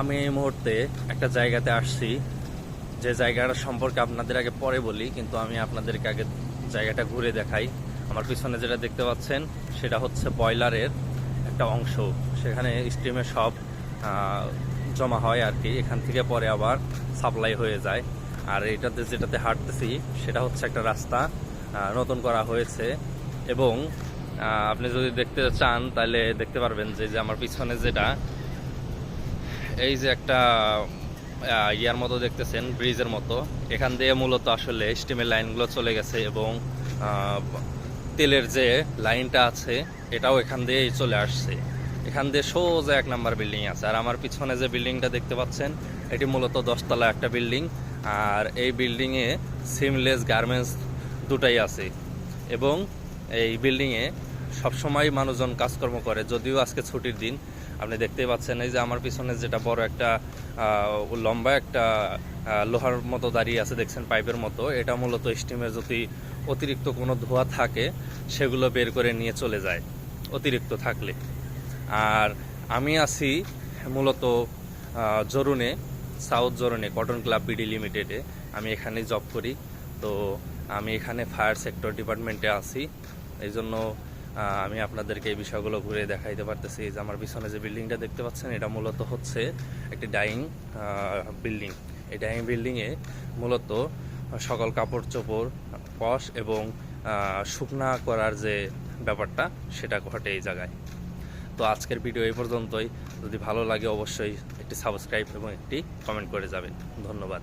আমি এই মুহূর্তে একটা জায়গাতে আসছি। যে জায়গাটা সম্পর্কে আপনাদের আগে পরে বলি, কিন্তু আমি আপনাদেরকে আগে জায়গাটা ঘুরে দেখাই। আমার পিছনে যেটা দেখতে পাচ্ছেন, সেটা হচ্ছে বয়লারের একটা অংশ। সেখানে স্টিমে সব জমা হয় আর কি। এখান থেকে পরে আবার সাপ্লাই হয়ে যায়। আর এটাতে যেটাতে হাঁটতেছি, সেটা হচ্ছে একটা রাস্তা নতুন করা হয়েছে। এবং আপনি যদি দেখতে চান, তাহলে দেখতে পারবেন যে যে আমার পিছনে যেটা এই যে একটা ইয়ার মতো দেখতেছেন, ব্রিজের মতো। এখান দিয়ে মূলত আসলে স্টিমের লাইনগুলো চলে গেছে এবং তেলের যে লাইনটা আছে, এটাও এখান দিয়েই চলে আসছে। এখান দিয়ে সোজা এক নাম্বার বিল্ডিং আছে। আর আমার পিছনে যে বিল্ডিংটা দেখতে পাচ্ছেন, এটি মূলত দশতলা একটা বিল্ডিং আর এই বিল্ডিংয়ে সিমলেস গার্মেন্টস দুটাই আছে। এবং এই বিল্ডিংয়ে সবসময় মানুষজন কাজকর্ম করে, যদিও আজকে ছুটির দিন। আপনি দেখতেই পাচ্ছেন এই যে আমার পিছনে যেটা বড় একটা লম্বা একটা লোহার মতো দাঁড়িয়ে আছে, দেখছেন পাইপের মতো। এটা মূলত স্টিমের যদি অতিরিক্ত কোনো ধোঁয়া থাকে, সেগুলো বের করে নিয়ে চলে যায়, অতিরিক্ত থাকলে। আর আমি আছি মূলত জরুনে, সাউথ জরুনে, কটন ক্লাব বিডি লিমিটেডে। আমি এখানে জব করি। তো আমি এখানে ফায়ার সেক্টর ডিপার্টমেন্টে আছি। এই জন্য আমি আপনাদেরকে এই বিষয়গুলো ঘুরে দেখাইতে পারতেছি যে আমার পিছনে যে বিল্ডিংটা দেখতে পাচ্ছেন, এটা মূলত হচ্ছে একটি ডাইং বিল্ডিং। এই ডাইং বিল্ডিংয়ে মূলত সকল কাপড় চোপড়, পশ এবং শুকনা করার যে ব্যাপারটা, সেটা ঘটে এই জায়গায়। তো আজকের ভিডিও এই পর্যন্তই। যদি ভালো লাগে অবশ্যই একটি সাবস্ক্রাইব এবং একটি কমেন্ট করে যাবেন। ধন্যবাদ।